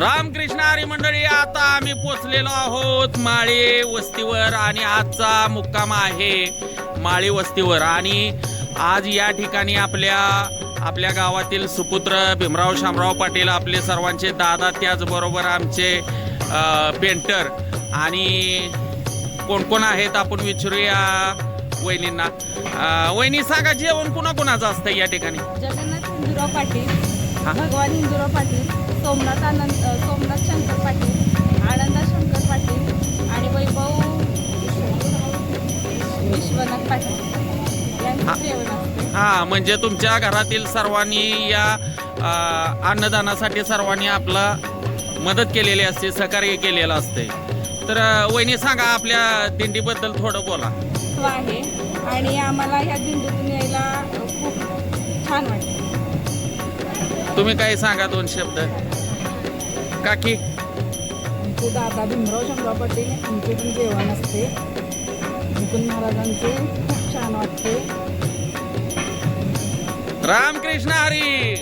रामकृष्ण हरी मंडळी आता आम्ही पोचलेलो आहोत माळी वस्तीवर आणि आजचा मुक्काम आहे माळी वस्तीवर. आणि आज या ठिकाणी आपल्या आपल्या गावातील सुपुत्र भीमराव शामराव पाटील आपले सर्वांचे दादा त्याचबरोबर आमचे पेंटर आणि कोण कोण आहेत आपण विचारूया वहिनींना. वहिनी सांगा जेवण कुणा कुणाचं असतं या ठिकाणी? जगन्नाथ हिंदूराव पाटील. भगवान हिंदूराव पाटील सोमनाथ आनंद सोमनाथ शंकर पाटील आनंदा शंकर पाटील आणि वैभव विश्वनाथ पाटील हा. यांचं जेवण असते. हा म्हणजे तुमच्या घरातील सर्वांनी या अ, अन्नदानासाठी सर्वांनी आपला मदत केलेली असते सहकार्य केलेलं असते. तर अ, वहिनी सांगा आपल्या दिंडीबद्दल थोडं बोला. आहे आणि आम्हाला ह्या दिंडीतून यायला खूप छान वाटतं. तुम्ही काही सांगा दोन शब्द? काकी? आमचे दादा भीमराव शंभराव पाटील आमचे पण जेवण असते. मुकुंद महाराजांचे खूप छान वाटते. रामकृष्ण हरी!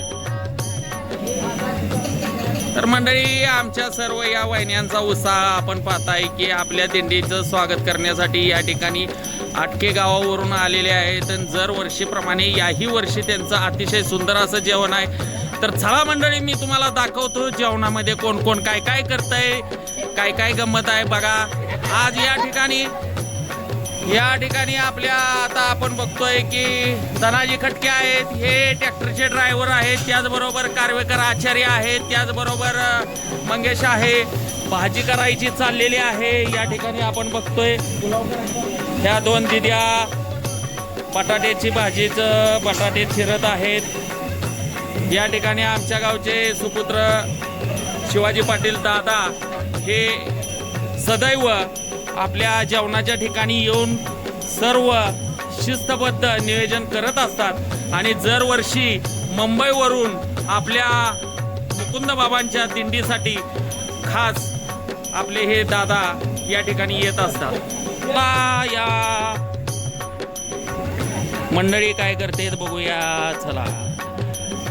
तर मंडळी आमच्या सर्व या वाहिन्यांचा उत्साह आपण पाहताय की आपल्या दिंडीचं स्वागत करण्यासाठी या ठिकाणी आटके गावावरून आलेले आहेत. आणि जर वर्षीप्रमाणे याही वर्षी त्यांचं अतिशय सुंदर असं जेवण आहे तर चला मंडळी मी तुम्हाला दाखवतो जेवणामध्ये कोण कोण काय काय करतंय काय काय गंमत आहे. बघा आज या ठिकाणी या ठिकाणी आपल्या आता आपण बघतोय की धनाजी खटके आहेत. हे ट्रॅक्टरचे ड्रायव्हर आहेत. त्याचबरोबर कारवेकर आचार्य आहेत. त्याचबरोबर मंगेश आहे. भाजी करायची चाललेली आहे. या ठिकाणी आपण बघतोय. ह्या दोन दिद्या बटाट्याची भाजीचं बटाटे चिरत आहेत. या ठिकाणी आमच्या गावचे सुपुत्र शिवाजी पाटील दादा हे सदैव आपल्या जेवणाच्या ठिकाणी येऊन सर्व शिस्तबद्ध नियोजन करत असतात. आणि दरवर्षी मुंबईवरून आपल्या मुकुंद बाबांच्या दिंडीसाठी खास आपले हे दादा या ठिकाणी येत असतात. बा या मंडळी काय करते बघूया चला.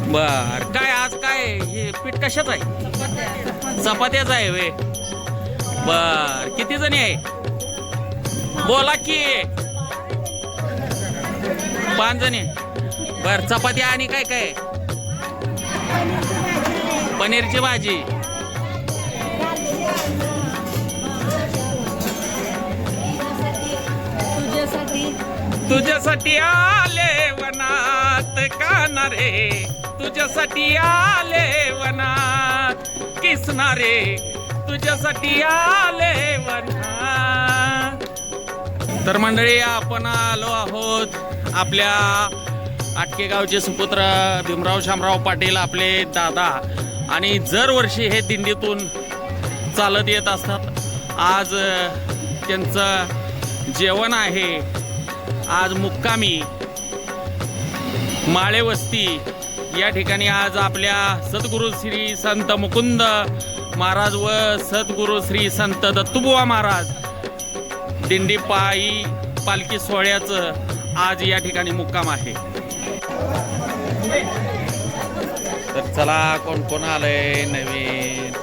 बर काय आज काय? हे पीठ कशाच आहे? चपात्याच आहे. वे बर किती जणी आहे? बोला की. पाच जणी बर चपात्या आणि काय काय? पनीरची भाजी. तुझ्यासाठी. तुझ्यासाठी आले वनात कानारे. तुझ्यासाठी आले वनात किसणारे तुझ्यासाठी आले वनात तर मंडळी आपण आलो आहोत आपल्या आटकेगावचे सुपुत्र भीमराव शामराव पाटील आपले दादा. आणि दरवर्षी हे दिंडीतून चालत येत असतात आज त्यांचं जेवण आहे. आज मुक्कामी माळेवस्ती या ठिकाणी आज आपल्या सद्गुरू श्री संत मुकुंद महाराज व सद्गुरू श्री संत दत्तुबुवा महाराज दिंडी पायी पालखी सोहळ्याचं आज या ठिकाणी मुक्काम आहे. तर चला कोण कोण आलंय नवीन?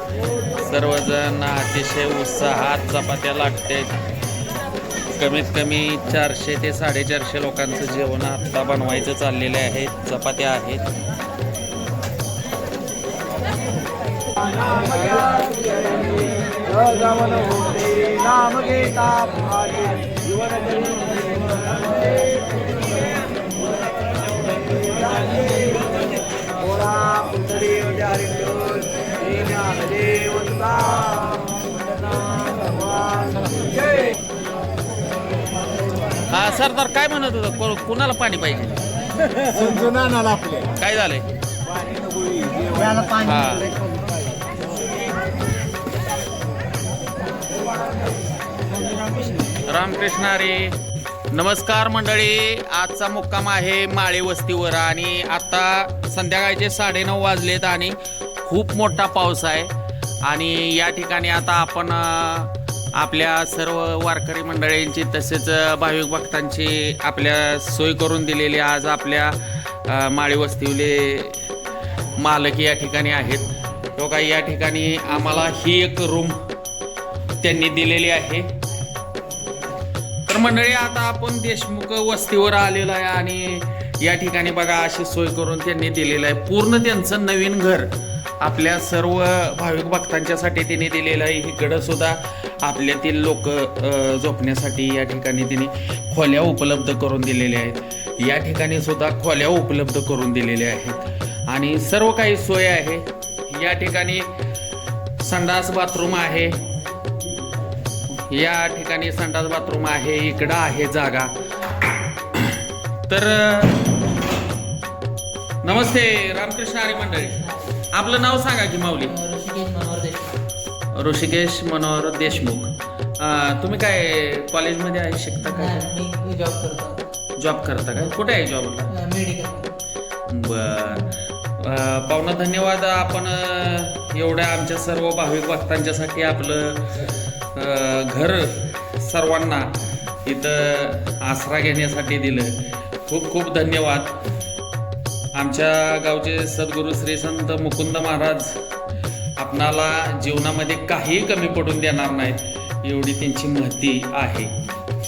सर्वजण अतिशय उत्साहात चपात्या लागते कमीत कमी चारशे ते साडेचारशे लोकांचं जेवण आता बनवायचं चाललेले आहे. चपात्या आहेत. नाम घेता भागे. जीवन ओळा पुतळी हरिंदोल देव जय हा सरदार काय म्हणत होतं? को- कुणाला पाणी पाहिजे? आपले. काय झालंय? पाणी हा. रामकृष्ण अरे नमस्कार मंडळी. आजचा मुक्काम आहे माळी वस्तीवर आणि आता संध्याकाळचे साडेनऊ वाजलेत आणि खूप मोठा पाऊस आहे. आणि या ठिकाणी आता आपण आपल्या सर्व वारकरी मंडळींची तसेच भाविक भक्तांची आपल्या सोय करून दिलेली आज आपल्या माळेवस्तीवले माळी वस्तीवले मालक या ठिकाणी आहेत. तो काही या ठिकाणी आम्हाला ही एक रूम त्यांनी दिलेली आहे. तर मंडळी आता आपण देशमुख वस्तीवर आलेलो आहे आणि या ठिकाणी बघा अशी सोय करून त्यांनी दिलेलं आहे. पूर्ण त्यांचं नवीन घर आपल्या सर्व भाविक भक्तांच्यासाठी तिने दिलेलं आहे. इकडं सुद्धा आपल्यातील लोक झोपण्यासाठी या ठिकाणी तिने खोल्या उपलब्ध करून दिलेल्या आहेत. या ठिकाणी सुद्धा खोल्या उपलब्ध करून दिलेल्या आहेत. आणि सर्व काही सोय आहे. या ठिकाणी संडास बाथरूम आहे. या ठिकाणी संडास बाथरूम आहे इकडं आहे जागा. तर नमस्ते रामकृष्ण हरी मंडळी. आपलं नाव सांगा की माऊली. ऋषिकेश मनोहर देशमुख. तुम्ही काय कॉलेजमध्ये आहे शिकता काय? जॉब करतो. जॉब करता काय? कुठे आहे जॉबला मेडिकल बर. पाहुणा धन्यवाद आपण एवढ्या आमच्या सर्व भाविक भक्तांच्यासाठी आपलं घर सर्वांना इथं आसरा घेण्यासाठी दिलं. खूप खूप धन्यवाद. आमच्या गावचे सद्गुरू श्री संत मुकुंद महाराज आपणाला जीवनामध्ये काहीही कमी पडून देणार नाहीत. एवढी त्यांची महती आहे.